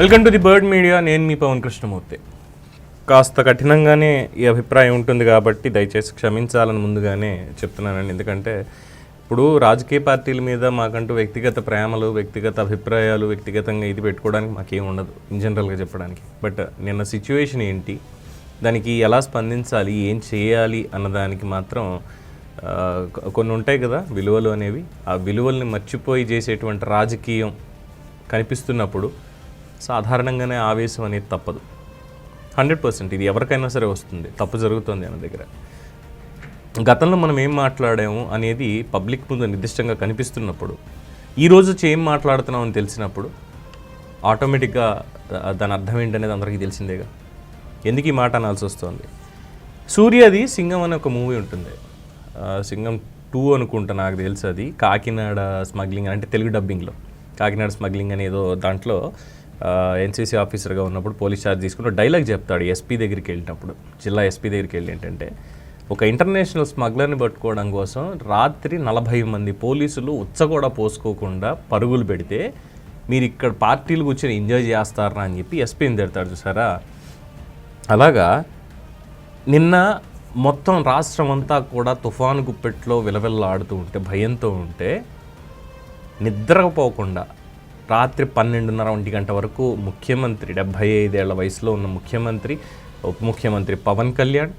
Welcome to the bird media. నేను మీ పవన్ కృష్ణమూర్తి. కాస్త కఠినంగానే ఈ అభిప్రాయం ఉంటుంది కాబట్టి దయచేసి క్షమించాలని ముందుగానే చెప్తున్నానండి. ఎందుకంటే ఇప్పుడు రాజకీయ పార్టీల మీద మాకంటూ వ్యక్తిగత ప్రేమలు వ్యక్తిగత అభిప్రాయాలు వ్యక్తిగతంగా ఇది పెట్టుకోవడానికి మాకేం ఉండదు ఇన్ జనరల్గా చెప్పడానికి. బట్ నిన్న సిచ్యువేషన్ ఏంటి దానికి ఎలా స్పందించాలి ఏం చేయాలి అన్నదానికి మాత్రం కొన్ని ఉంటాయి కదా విలువలు అనేవి. ఆ విలువల్ని మర్చిపోయి చేసేటువంటి రాజకీయం కనిపిస్తున్నప్పుడు సాధారణంగానే ఆవేశం అనేది తప్పదు. హండ్రెడ్ పర్సెంట్ ఇది ఎవరికైనా సరే వస్తుంది. తప్పు జరుగుతుంది అన్న దగ్గర. గతంలో మనం ఏం మాట్లాడాము అనేది పబ్లిక్ ముందు నిర్దిష్టంగా కనిపిస్తున్నప్పుడు ఈరోజు వచ్చి ఏం మాట్లాడుతున్నాం అని తెలిసినప్పుడు ఆటోమేటిక్గా దాని అర్థం ఏంటనేది అందరికీ తెలిసిందేగా? ఎందుకు ఈ మాట అనాల్సి వస్తుంది? సూర్యది సింగం అనే ఒక మూవీ ఉంటుంది. సింగం టూ అనుకుంటా నాకు తెలుసు అది. కాకినాడ స్మగ్లింగ్ అంటే తెలుగు డబ్బింగ్లో. కాకినాడ స్మగ్లింగ్ అనేదో దాంట్లో ఎన్సీసీ ఆఫీసర్గా ఉన్నప్పుడు పోలీస్ ఛార్జ్ తీసుకుంటూ డైలాగ్ చెప్తాడు ఎస్పీ దగ్గరికి వెళ్ళినప్పుడు జిల్లా ఎస్పీ దగ్గరికి వెళ్ళి ఏంటంటే ఒక ఇంటర్నేషనల్ స్మగ్లర్ని పట్టుకోవడం కోసం రాత్రి నలభై మంది పోలీసులు ఉచ్చ కూడా పోసుకోకుండా పరుగులు పెడితే మీరు ఇక్కడ పార్టీలు కూర్చొని ఎంజాయ్ చేస్తారా? అని చెప్పి ఎస్పీని తిడతాడు చూసారా? అలాగా నిన్న మొత్తం రాష్ట్రం అంతా కూడా తుఫాను గుప్పెట్లో విలవిల్లాడుతూ ఉంటే భయంతో ఉంటే నిద్రపోకుండా రాత్రి పన్నెండున్నర ఒంటి గంట వరకు ముఖ్యమంత్రి డెబ్భై ఐదేళ్ళ వయసులో ఉన్న ముఖ్యమంత్రి ఉప ముఖ్యమంత్రి పవన్ కళ్యాణ్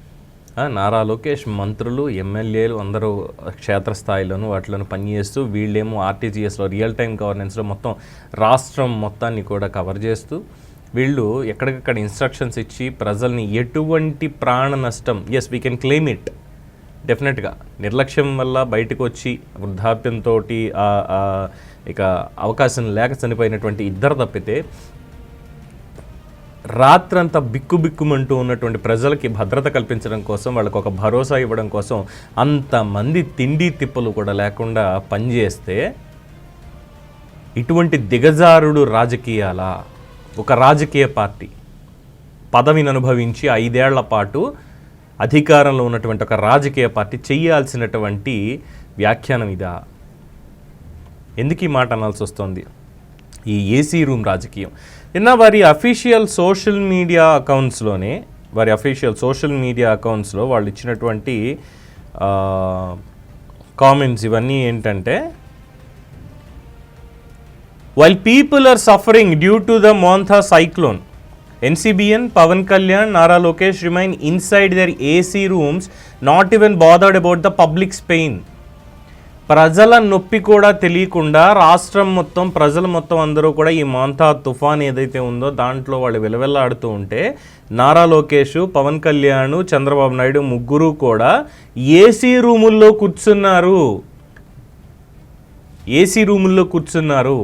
నారా లోకేష్ మంత్రులు ఎమ్మెల్యేలు అందరూ క్షేత్రస్థాయిలోను వాటిలోనూ పనిచేస్తూ వీళ్ళేమో ఆర్టీజీఎస్లో రియల్ టైం గవర్నెన్స్లో మొత్తం రాష్ట్రం మొత్తాన్ని కూడా కవర్ చేస్తూ వీళ్ళు ఎక్కడికక్కడ ఇన్స్ట్రక్షన్స్ ఇచ్చి ప్రజల్ని ఎటువంటి ప్రాణ నష్టం as we can claim it డెఫినెట్గా నిర్లక్ష్యం వల్ల బయటకు వచ్చి వృద్ధాప్యంతో ఇక అవకాశం లేక చనిపోయినటువంటి ఇద్దరు తప్పితే రాత్రంతా బిక్కు బిక్కుమంటూ ఉన్నటువంటి ప్రజలకి భద్రత కల్పించడం కోసం వాళ్ళకు ఒక భరోసా ఇవ్వడం కోసం అంతమంది తిండి తిప్పలు కూడా లేకుండా పనిచేస్తే ఇటువంటి దిగజారుడు రాజకీయాల? ఒక రాజకీయ పార్టీ పదవిని అనుభవించి ఐదేళ్ళ పాటు అధికారంలో ఉన్నటువంటి ఒక రాజకీయ పార్టీ చేయాల్సినటువంటి వ్యాఖ్యానం ఇదా? ఎందుకు ఈ మాట అనాల్సి వస్తుంది? ఈ ఏసీ రూమ్ రాజకీయం. నిన్న వారి అఫీషియల్ సోషల్ మీడియా అకౌంట్స్లోనే వారి అఫీషియల్ సోషల్ మీడియా అకౌంట్స్లో వాళ్ళు ఇచ్చినటువంటి కామెంట్స్ ఇవన్నీ ఏంటంటే while people are suffering due to the Montha cyclone NCBN, Pavan Kalyan, Nara Lokesh remain inside their AC rooms, not even bothered about the public's pain. ప్రజల నొప్పి కూడా తెలియకుండా రాష్ట్రం మొత్తం ప్రజలు మొత్తం అందరూ కూడా ఈ మాంతా తుఫాన్ ఏదైతే ఉందో దాంట్లో వాళ్ళు విలవిల్లాడుతూ ఉంటే నారా లోకేష్ పవన్ కళ్యాణ్ చంద్రబాబు నాయుడు ముగ్గురు కూడా ఏసీ రూముల్లో కూర్చున్నారు. ఏసీ రూముల్లో కూర్చున్నారు.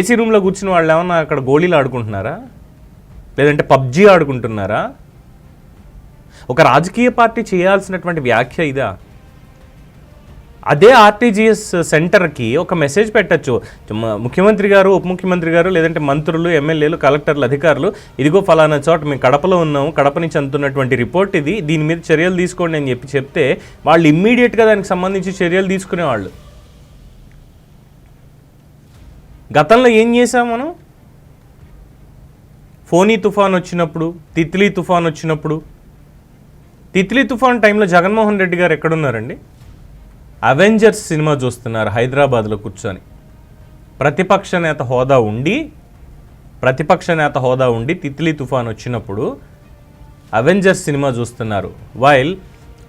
ఏసీ రూమ్లో కూర్చున్న వాళ్ళు ఏమన్నా అక్కడ గోళీలు ఆడుకుంటున్నారా? లేదంటే పబ్జీ ఆడుకుంటున్నారా? ఒక రాజకీయ పార్టీ చేయాల్సినటువంటి వ్యాఖ్య ఇదా? అదే ఆర్టీజీఎస్ సెంటర్కి ఒక మెసేజ్ పెట్టచ్చు. ముఖ్యమంత్రి గారు ఉప ముఖ్యమంత్రి గారు లేదంటే మంత్రులు ఎమ్మెల్యేలు కలెక్టర్లు అధికారులు ఇదిగో ఫలానా చోట మేము కడపలో ఉన్నాము కడప నుంచి అందుతున్నటువంటి రిపోర్ట్ ఇది దీని మీద చర్యలు తీసుకోండి అని చెప్పి చెప్తే వాళ్ళు ఇమ్మీడియట్గా దానికి సంబంధించి చర్యలు తీసుకునేవాళ్ళు. గతంలో ఏం చేసాం మనం? ఫోనీ తుఫాన్ వచ్చినప్పుడు తిత్లీ తుఫాన్ వచ్చినప్పుడు తిత్లీ తుఫాన్ టైంలో జగన్మోహన్ రెడ్డి గారు ఎక్కడున్నారండి? అవెంజర్స్ సినిమా చూస్తున్నారు హైదరాబాద్లో కూర్చొని. ప్రతిపక్ష నేత హోదా ఉండి ప్రతిపక్ష నేత హోదా ఉండి తిత్లీ తుఫాన్ వచ్చినప్పుడు అవెంజర్స్ సినిమా చూస్తున్నారు. వైల్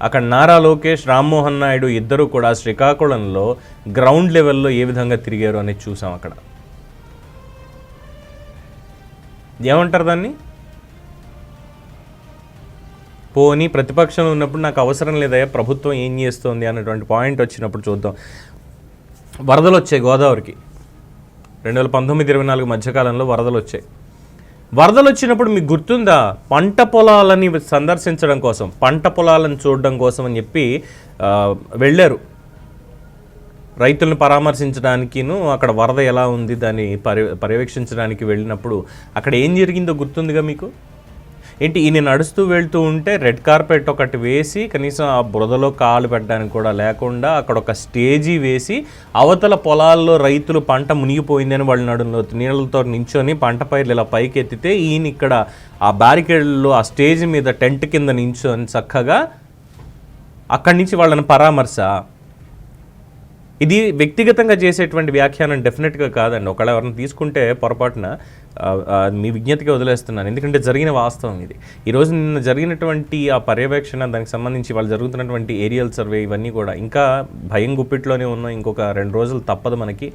అక్కడ నారా లోకేష్ రామ్మోహన్ నాయుడు ఇద్దరు కూడా శ్రీకాకుళంలో గ్రౌండ్ లెవెల్లో ఏ విధంగా తిరిగారు అనేది చూసాం అక్కడ. ఏమంటారు దాన్ని? పోనీ ప్రతిపక్షంలో ఉన్నప్పుడు నాకు అవసరం లేదయ్యా ప్రభుత్వం ఏం చేస్తోంది అన్నటువంటి పాయింట్ వచ్చినప్పుడు చూద్దాం. వరదలు వచ్చాయి గోదావరికి. రెండు వేల పంతొమ్మిది ఇరవై నాలుగు మధ్యకాలంలో వరదలు వచ్చాయి. వరదలు వచ్చినప్పుడు మీకు గుర్తుందా? పంట పొలాలని సందర్శించడం కోసం పంట పొలాలను చూడడం కోసం అని చెప్పి వెళ్ళారు. రైతులను పరామర్శించడానికిను అక్కడ వరద ఎలా ఉంది దాన్ని పర్య పర్యవేక్షించడానికి వెళ్ళినప్పుడు అక్కడ ఏం జరిగిందో గుర్తుందిగా మీకు? ఏంటి ఈయన నడుస్తూ వెళ్తూ ఉంటే రెడ్ కార్పెట్ ఒకటి వేసి కనీసం ఆ బురదలో కాలు పెట్టడానికి కూడా లేకుండా అక్కడ ఒక స్టేజీ వేసి అవతల పొలాల్లో రైతులు పంట మునిగిపోయిందని వాళ్ళ నడులో నీళ్ళతో నించొని పంట పైర్లు ఇలా పైకి ఎత్తితే ఈయన ఇక్కడ ఆ బ్యారికేడ్లో ఆ స్టేజ్ మీద టెంట్ కింద నించొని చక్కగా అక్కడి నుంచి వాళ్ళని పరామర్శ ఇది వ్యక్తిగతంగా చేసేటువంటి వ్యాఖ్యానం డెఫినెట్గా కాదండి. ఒకవేళ ఎవరిని తీసుకుంటే పొరపాటున మీ విజ్ఞతగా వదిలేస్తున్నాను. ఎందుకంటే జరిగిన వాస్తవం ఇది. ఈరోజు నిన్న జరిగినటువంటి ఆ పర్యవేక్షణ దానికి సంబంధించి వాళ్ళు జరుగుతున్నటువంటి ఏరియల్ సర్వే ఇవన్నీ కూడా ఇంకా భయం గుప్పిట్లోనే ఉన్నాం. ఇంకొక రెండు రోజులు తప్పదు మనకి.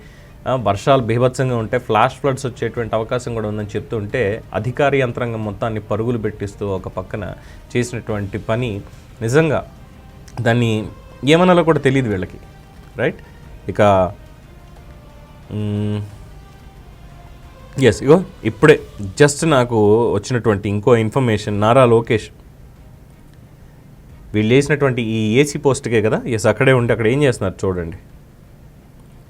వర్షాలు బీభత్సంగా ఉంటే ఫ్లాష్ ఫ్లడ్స్ వచ్చేటువంటి అవకాశం కూడా ఉందని చెప్తుంటే అధికార యంత్రాంగం మొత్తాన్ని పరుగులు పెట్టిస్తూ ఒక పక్కన చేసినటువంటి పని నిజంగా దాన్ని ఏమనాలో కూడా తెలియదు వీళ్ళకి. రైట్? ఇక ఎస్ ఇగో ఇప్పుడే జస్ట్ నాకు వచ్చినటువంటి ఇంకో ఇన్ఫర్మేషన్ నారా లోకేష్. వీళ్ళు వేసినటువంటి ఈ ఏసీ పోస్ట్కే కదా? ఎస్ అక్కడే ఉండి అక్కడ ఏం చేస్తున్నారు చూడండి.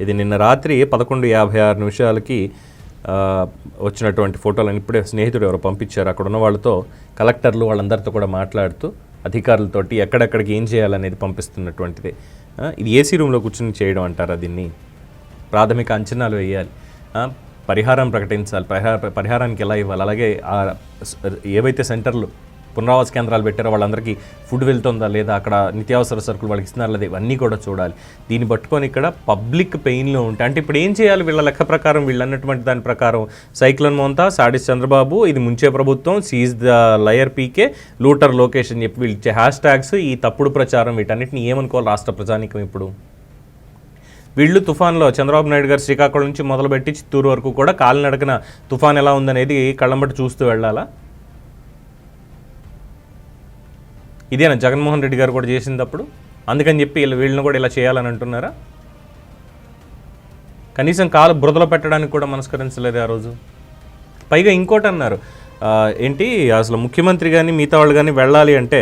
ఇది నిన్న రాత్రి పదకొండు యాభై ఆరు నిమిషాలకి వచ్చినటువంటి ఫోటోలను ఇప్పుడే స్నేహితుడు ఎవరు పంపించారు. అక్కడ ఉన్న వాళ్ళతో కలెక్టర్లు వాళ్ళందరితో కూడా మాట్లాడుతూ అధికారులతోటి ఎక్కడెక్కడికి ఏం చేయాలనేది పంపిస్తున్నటువంటిది. ఇది ఏసీ రూమ్లో కూర్చొని చేయడం అంటారా దీన్ని? ప్రాథమిక అంచనాలు వేయాలి. పరిహారం ప్రకటించాలి. పరిహార పరిహారానికి ఎలా ఇవ్వాలి? అలాగే ఆ ఏవైతే సెంటర్లు పునరావాస కేంద్రాలు పెట్టారో వాళ్ళందరికీ ఫుడ్ వెళ్తుందా లేదా అక్కడ నిత్యావసర సరుకులు వాళ్ళకి ఇస్తున్నారా లేదా ఇవన్నీ కూడా చూడాలి. దీన్ని పట్టుకొని ఇక్కడ పబ్లిక్ పెయిన్లో ఉంటాయి అంటే ఇప్పుడు ఏం చేయాలి వీళ్ళ లెక్క ప్రకారం వీళ్ళు అన్నటువంటి దాని ప్రకారం సైక్లోన్ మోంతా సాడిస్ చంద్రబాబు ఇది ముంచే ప్రభుత్వం seize the liar PK looter location చెప్పి వీళ్ళు హ్యాష్ ట్యాగ్స్ ఈ తప్పుడు ప్రచారం వీటన్నిటిని ఏమనుకోవాలి రాష్ట్ర ప్రజానికం ఇప్పుడు? వీళ్ళు తుఫాన్లో చంద్రబాబు నాయుడు గారు శ్రీకాకుళం నుంచి మొదలుపెట్టి చిత్తూరు వరకు కూడా కాలినడకన తుఫాన్ ఎలా ఉందనేది కళ్ళంబట్టి చూస్తూ వెళ్ళాలా? ఇదేనా? జగన్మోహన్ రెడ్డి గారు కూడా చేసినప్పుడు అందుకని చెప్పి వీళ్ళు వీళ్ళని కూడా ఇలా చేయాలని అంటున్నారా? కనీసం కాలు బురదలో పెట్టడానికి కూడా మనస్కరించలేదు ఆ రోజు. పైగా ఇంకోటి అన్నారు. ఏంటి? అసలు ముఖ్యమంత్రి కానీ మిగతా వాళ్ళు కానీ వెళ్ళాలి అంటే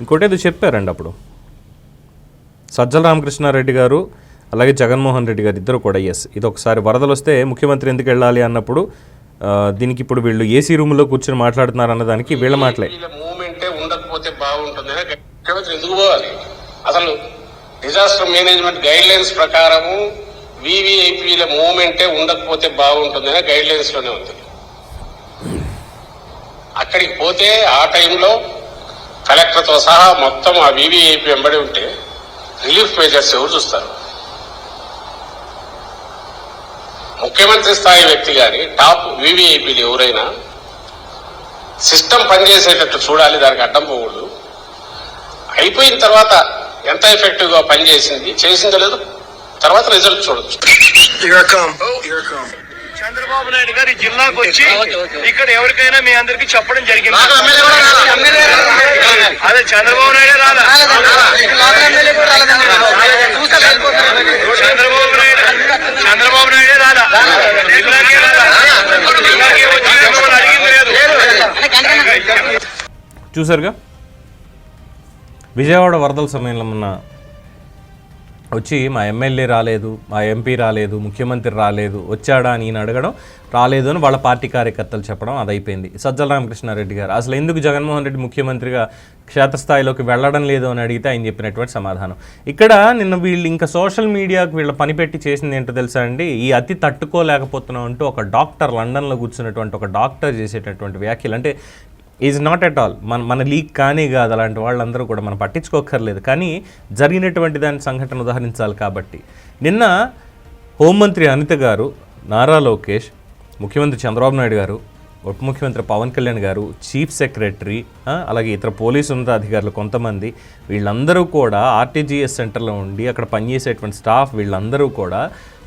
ఇంకోటేదో ఇంకోటి ఏదో చెప్పారండి అప్పుడు. సజ్జల రామకృష్ణారెడ్డి గారు అలాగే జగన్మోహన్ రెడ్డి గారు ఇద్దరు కూడా ఎస్ ఇది ఒకసారి వరదలు వస్తే ముఖ్యమంత్రి ఎందుకు వెళ్ళాలి అన్నప్పుడు దీనికి ఇప్పుడు వీళ్ళు ఏసీ రూమ్లో కూర్చొని మాట్లాడుతున్నారు అన్నదానికి వీళ్ళ మాటలే. మూమెంటే ఉండకపోతే బాగుంటుంది. ఎందుకు పోవాలి? అసలు డిజాస్టర్ మేనేజ్మెంట్ గైడ్ లైన్స్ ప్రకారము వివిఐపీల మూమెంటే ఉండకపోతే బాగుంటుంది అని గైడ్ లైన్స్లోనే ఉంది. అక్కడికి పోతే ఆ టైంలో కలెక్టర్తో సహా మొత్తం ఆ వివిఐపీ వెంబడి ఉంటే రిలీఫ్ మేజర్స్ ఎవరు చూస్తారు? ముఖ్యమంత్రి స్థాయి వ్యక్తి గాని టాప్ వివిఐపీలు ఎవరైనా సిస్టమ్ పనిచేసేటట్టు చూడాలి దానికి అడ్డం పోకూడదు. అయిపోయిన తర్వాత ఎంత ఎఫెక్టివ్గా పనిచేసింది చేసిందో లేదు తర్వాత రిజల్ట్ చూడొచ్చు. చంద్రబాబు నాయుడు గారు ఈ జిల్లాకు వచ్చి ఇక్కడ ఎవరికైనా మీ అందరికి చెప్పడం జరిగింది. అదే చంద్రబాబు నాయుడు రాలా? చంద్రబాబు నాయుడు చంద్రబాబు నాయుడే లేదు. చూసారుగా విజయవాడ వరదల సమయంలో మొన్న వచ్చి మా ఎమ్మెల్యే రాలేదు మా ఎంపీ రాలేదు ముఖ్యమంత్రి రాలేదు వచ్చాడా అని ఈయన అడగడం రాలేదు అని వాళ్ళ పార్టీ కార్యకర్తలు చెప్పడం అది అయిపోయింది సజ్జల రామకృష్ణారెడ్డి గారు అసలు ఎందుకు జగన్మోహన్ రెడ్డి ముఖ్యమంత్రిగా క్షేత్రస్థాయిలోకి వెళ్ళడం లేదు? అని అడిగితే ఆయన చెప్పినటువంటి సమాధానం. ఇక్కడ నిన్న వీళ్ళు ఇంకా సోషల్ మీడియాకు వీళ్ళ పనిపెట్టి చేసింది ఏంటో తెలుసా అండి? ఈ అతి తట్టుకోలేకపోతున్నాం అంటూ ఒక డాక్టర్ లండన్లో కూర్చున్నటువంటి ఒక డాక్టర్ చేసేటటువంటి వ్యాఖ్యలు. అంటే ఈజ్ నాట్ ఎట్ ఆల్. మన మన లీక్ కానీ కాదు అలాంటి వాళ్ళందరూ కూడా మనం పట్టించుకోకర్లేదు కానీ జరిగినటువంటి దాని సంఘటన ఉదాహరించాలి కాబట్టి. నిన్న హోంమంత్రి అనిత గారు నారా లోకేష్ ముఖ్యమంత్రి చంద్రబాబు నాయుడు గారు ఉప ముఖ్యమంత్రి పవన్ కళ్యాణ్ గారు చీఫ్ సెక్రటరీ అలాగే ఇతర పోలీసు ఉన్నతాధికారులు కొంతమంది వీళ్ళందరూ కూడా ఆర్టీజీఎస్ సెంటర్లో ఉండి అక్కడ పనిచేసేటువంటి స్టాఫ్ వీళ్ళందరూ కూడా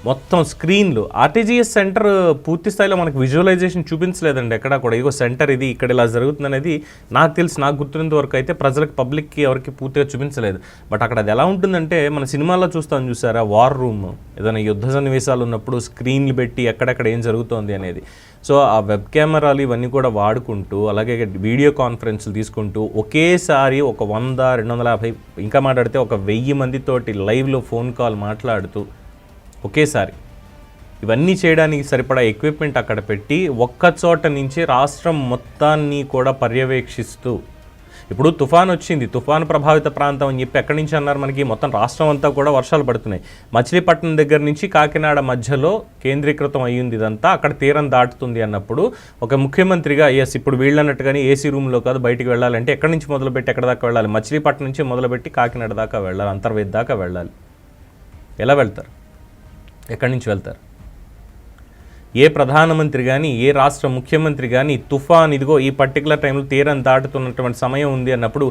మొత్తం స్క్రీన్లు. ఆర్టీజీఎస్ సెంటర్ పూర్తి స్థాయిలో మనకు విజువలైజేషన్ చూపించలేదండి ఎక్కడా కూడా. ఇగో సెంటర్ ఇది ఇక్కడ ఇలా జరుగుతుంది అనేది నాకు తెలిసి నాకు గుర్తున్నంత వరకు అయితే ప్రజలకు పబ్లిక్కి ఎవరికి పూర్తిగా చూపించలేదు. బట్ అక్కడ అది ఎలా ఉంటుందంటే మన సినిమాల్లో చూస్తాం చూసారా వార్ రూమ్ ఏదైనా యుద్ధ సన్నివేశాలు ఉన్నప్పుడు స్క్రీన్లు పెట్టి ఎక్కడెక్కడ ఏం జరుగుతోంది అనేది. సో ఆ వెబ్ కెమెరాలు ఇవన్నీ కూడా వాడుకుంటూ అలాగే వీడియో కాన్ఫరెన్స్లు తీసుకుంటూ ఒకేసారి ఒక వంద రెండు వందల యాభై ఇంకా మాట్లాడితే ఒక వెయ్యి మందితోటి లైవ్లో ఫోన్ కాల్ మాట్లాడుతూ ఒకేసారి. ఇవన్నీ చేయడానికి సరిపడా ఎక్విప్మెంట్ అక్కడ పెట్టి ఒక్క చోట నుంచి రాష్ట్రం మొత్తాన్ని కూడా పర్యవేక్షిస్తూ. ఇప్పుడు తుఫాన్ వచ్చింది. తుఫాన్ ప్రభావిత ప్రాంతం అని చెప్పి ఎక్కడి నుంచి అన్నారు మనకి? మొత్తం రాష్ట్రం అంతా కూడా వర్షాలు పడుతున్నాయి. మచిలీపట్నం దగ్గర నుంచి కాకినాడ మధ్యలో కేంద్రీకృతం అయ్యింది ఇదంతా. అక్కడ తీరం దాటుతుంది అన్నప్పుడు ఒక ముఖ్యమంత్రిగా ఎస్ ఇప్పుడు వీళ్ళన్నట్టుగానే ఏసీ రూమ్లో కాదు బయటికి వెళ్ళాలంటే ఎక్కడి నుంచి మొదలుపెట్టి ఎక్కడ దాకా వెళ్ళాలి? మచిలీపట్నం నుంచి మొదలుపెట్టి కాకినాడ దాకా వెళ్ళాలి అంతర్వేది దాకా వెళ్ళాలి. ఎలా వెళ్తారు? ఎక్కడి నుంచి వెళ్తారు? ఏ ప్రధానమంత్రి కానీ ఏ రాష్ట్ర ముఖ్యమంత్రి కానీ తుఫాన్ ఇదిగో ఈ పర్టికులర్ టైంలో తీరం దాటుతున్నటువంటి సమయం ఉంది అన్నప్పుడు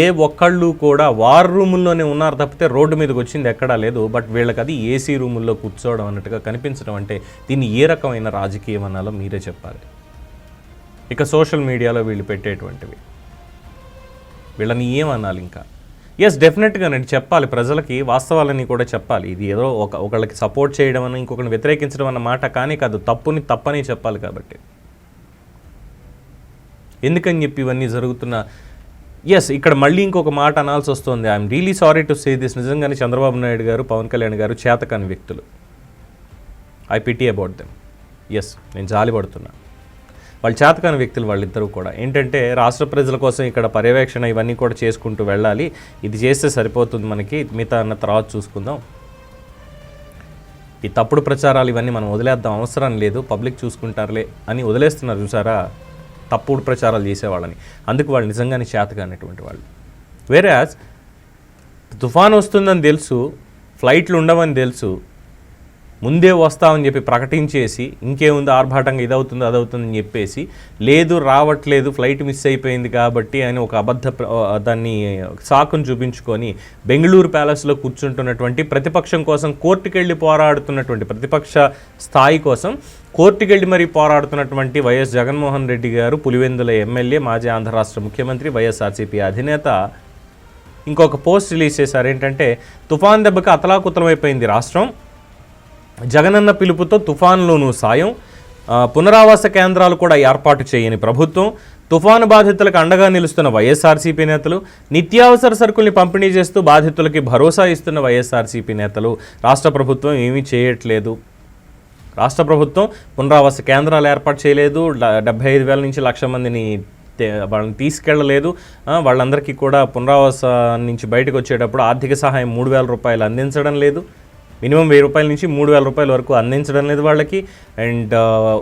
ఏ ఒక్కళ్ళు కూడా వార్ రూముల్లోనే ఉన్నారు తప్పితే రోడ్డు మీదకి వచ్చింది ఎక్కడా లేదు. బట్ వీళ్ళకి అది ఏసీ రూముల్లో కూర్చోవడం అన్నట్టుగా కనిపించడం అంటే దీన్ని ఏ రకమైన రాజకీయం అనాలో మీరే చెప్పాలి. ఇక సోషల్ మీడియాలో వీళ్ళు పెట్టేటువంటివి. వీళ్ళని ఏమనాలి ఇంకా ఎస్ డెఫినెట్గా నేను చెప్పాలి. ప్రజలకి వాస్తవాలని కూడా చెప్పాలి. ఇది ఏదో ఒక ఒకళ్ళకి సపోర్ట్ చేయడం అని ఇంకొకరిని వ్యతిరేకించడం అన్న మాట కానీ కాదు తప్పుని తప్పని చెప్పాలి కాబట్టి. ఎందుకని చెప్పి ఇవన్నీ జరుగుతున్న ఎస్ ఇక్కడ మళ్ళీ ఇంకొక మాట అనాల్సి వస్తుంది. I'm really sorry to say this నిజంగానే చంద్రబాబు నాయుడు గారు పవన్ కళ్యాణ్ గారు చేతకాని వ్యక్తులు. I pity about them yes నేను జాలి పడుతున్నాను వాళ్ళు చేతకాని వ్యక్తులు వాళ్ళిద్దరూ కూడా. ఏంటంటే రాష్ట్ర ప్రజల కోసం ఇక్కడ పర్యవేక్షణ ఇవన్నీ కూడా చేసుకుంటూ వెళ్ళాలి. ఇది చేస్తే సరిపోతుంది మనకి. మిగతా అన్న తర్వాత చూసుకుందాం. ఈ తప్పుడు ప్రచారాలు ఇవన్నీ మనం వదిలేద్దాం. అవసరం లేదు. పబ్లిక్ చూసుకుంటారులే అని వదిలేస్తున్నారు చూసారా? తప్పుడు ప్రచారాలు చేసేవాళ్ళని. అందుకు వాళ్ళు నిజంగానే చేతకానటువంటి వాళ్ళు. వేరే తుఫాన్ వస్తుందని తెలుసు ఫ్లైట్లు ఉండవని తెలుసు ముందే వస్తామని చెప్పి ప్రకటించేసి ఇంకేముంది ఆర్భాటంగా ఇదవుతుంది అదవుతుందని చెప్పేసి లేదు రావట్లేదు ఫ్లైట్ మిస్ అయిపోయింది కాబట్టి అని ఒక అబద్ధ ప్ర- దాన్ని సాకును చూపించుకొని బెంగళూరు ప్యాలెస్లో కూర్చుంటున్నటువంటి ప్రతిపక్షం కోసం కోర్టుకెళ్ళి పోరాడుతున్నటువంటి ప్రతిపక్ష స్థాయి కోసం కోర్టుకెళ్ళి మరీ పోరాడుతున్నటువంటి వైఎస్ జగన్మోహన్ రెడ్డి గారు పులివెందుల ఎమ్మెల్యే మాజీ ఆంధ్ర రాష్ట్ర ముఖ్యమంత్రి వైఎస్ఆర్సీపీ అధినేత. ఇంకొక పోస్ట్ రిలీజ్ చేశారు ఏంటంటే తుఫాన్ దెబ్బకి అతలాకుతలమైపోయింది రాష్ట్రం. జగనన్న పిలుపుతో తుఫాన్లోనూ సాయం. పునరావాస కేంద్రాలు కూడా ఏర్పాటు చేయని ప్రభుత్వం. తుఫాను బాధితులకు అండగా నిలుస్తున్న వైఎస్ఆర్సీపీ నేతలు నిత్యావసర సరుకుల్ని పంపిణీ చేస్తూ బాధితులకి భరోసా ఇస్తున్న వైఎస్ఆర్సీపీ నేతలు. రాష్ట్ర ప్రభుత్వం ఏమీ చేయట్లేదు. రాష్ట్ర ప్రభుత్వం పునరావాస కేంద్రాలు ఏర్పాటు చేయలేదు. డ- డెబ్బై ఐదు వేల నుంచి లక్ష మందిని వాళ్ళని తీసుకెళ్ళలేదు వాళ్ళందరికీ కూడా పునరావాస నుంచి బయటకు వచ్చేటప్పుడు ఆర్థిక సహాయం మూడు వేల రూపాయలు అందించడం లేదు. మినిమం వెయ్యి రూపాయల నుంచి మూడు వేల రూపాయల వరకు అందించడం లేదు వాళ్ళకి. అండ్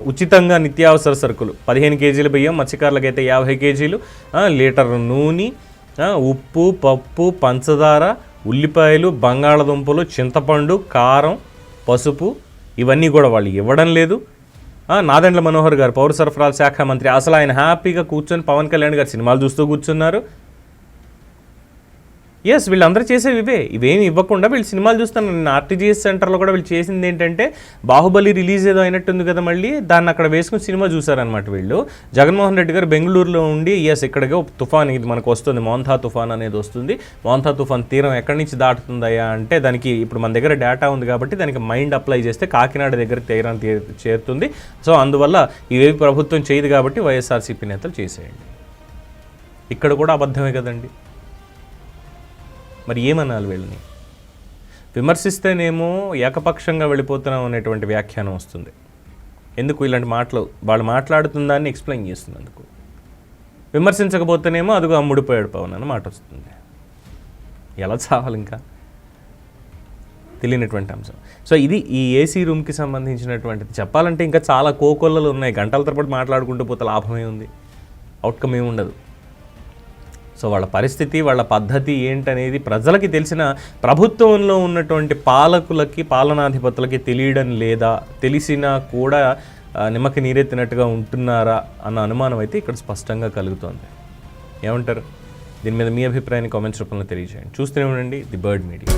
ఉచితంగా నిత్యావసర సరుకులు పదిహేను కేజీల బియ్యం మత్స్యకారులకు అయితే యాభై కేజీలు లీటర్ నూనె ఉప్పు పప్పు పంచదార ఉల్లిపాయలు బంగాళదుంపలు చింతపండు కారం పసుపు ఇవన్నీ కూడా వాళ్ళు ఇవ్వడం లేదు. ఆ, నాదెండ్ల మనోహర్ గారు పౌర సరఫరాల శాఖ మంత్రి. అసలు ఆయన హ్యాపీగా కూర్చొని పవన్ కళ్యాణ్ గారు సినిమాలు చూస్తూ కూర్చున్నారు. ఎస్ వీళ్ళందరూ చేసేవి ఇవే. ఇవేమి ఇవ్వకుండా వీళ్ళు సినిమాలు చూస్తాను నేను ఆర్టీజీఎస్ సెంటర్లో కూడా వీళ్ళు చేసింది ఏంటంటే బాహుబలి రిలీజ్ ఏదో అయినట్టుంది కదా మళ్ళీ దాన్ని అక్కడ వేసుకుని సినిమా చూసారనమాట వీళ్ళు. జగన్మోహన్ రెడ్డి గారు బెంగళూరులో ఉండి ఎస్ ఇక్కడికి ఒక తుఫాన్ ఇది మనకు వస్తుంది. మోంథా తుఫాన్ అనేది వస్తుంది. మోంథా తుఫాన్ తీరం ఎక్కడి నుంచి దాటుతుందయ్యా అంటే దానికి ఇప్పుడు మన దగ్గర డేటా ఉంది కాబట్టి దానికి మైండ్ అప్లై చేస్తే కాకినాడ దగ్గర తీరం చేరుతుంది. సో అందువల్ల ఇవేవి ప్రభుత్వం చేయదు కాబట్టి వైఎస్ఆర్సీపీ నేతలు చేసేయండి. ఇక్కడ కూడా అబద్ధమే కదండి. మరి ఏమనాలి వీళ్ళని? విమర్శిస్తేనేమో ఏకపక్షంగా వెళ్ళిపోతున్నాం అనేటువంటి వ్యాఖ్యానం వస్తుంది. ఎందుకు ఇలాంటి మాటలు? వాళ్ళు మాట్లాడుతున్న దాన్ని ఎక్స్ప్లెయిన్ చేస్తున్నందుకు. విమర్శించకపోతేనేమో అదిగో అమ్ముడిపోయాడు పవన్ అన్న మాట వస్తుంది. ఎలా చావాలి ఇంకా? తెలియనటువంటి అంశం. సో ఇది ఈ ఏసీ రూమ్కి సంబంధించినటువంటిది. చెప్పాలంటే ఇంకా చాలా కోకొల్లలు ఉన్నాయి. గంటల తరబడి మాట్లాడుకుంటూ పోతే లాభమే ఉంది. అవుట్కమ్ ఏమి ఉండదు సో వాళ్ళ పరిస్థితి వాళ్ళ పద్ధతి ఏంటనేది ప్రజలకి తెలిసిన ప్రభుత్వంలో ఉన్నటువంటి పాలకులకి పాలనాధిపతులకి తెలియడం లేదా తెలిసినా కూడా నిమ్మకి నీరెత్తినట్టుగా ఉంటున్నారా అన్న అనుమానం అయితే ఇక్కడ స్పష్టంగా కలుగుతోంది. ఏమంటారు? దీని మీద మీ అభిప్రాయాన్ని కామెంట్స్ రూపంలో తెలియజేయండి. చూస్తూనే ఉండండి. The bird media.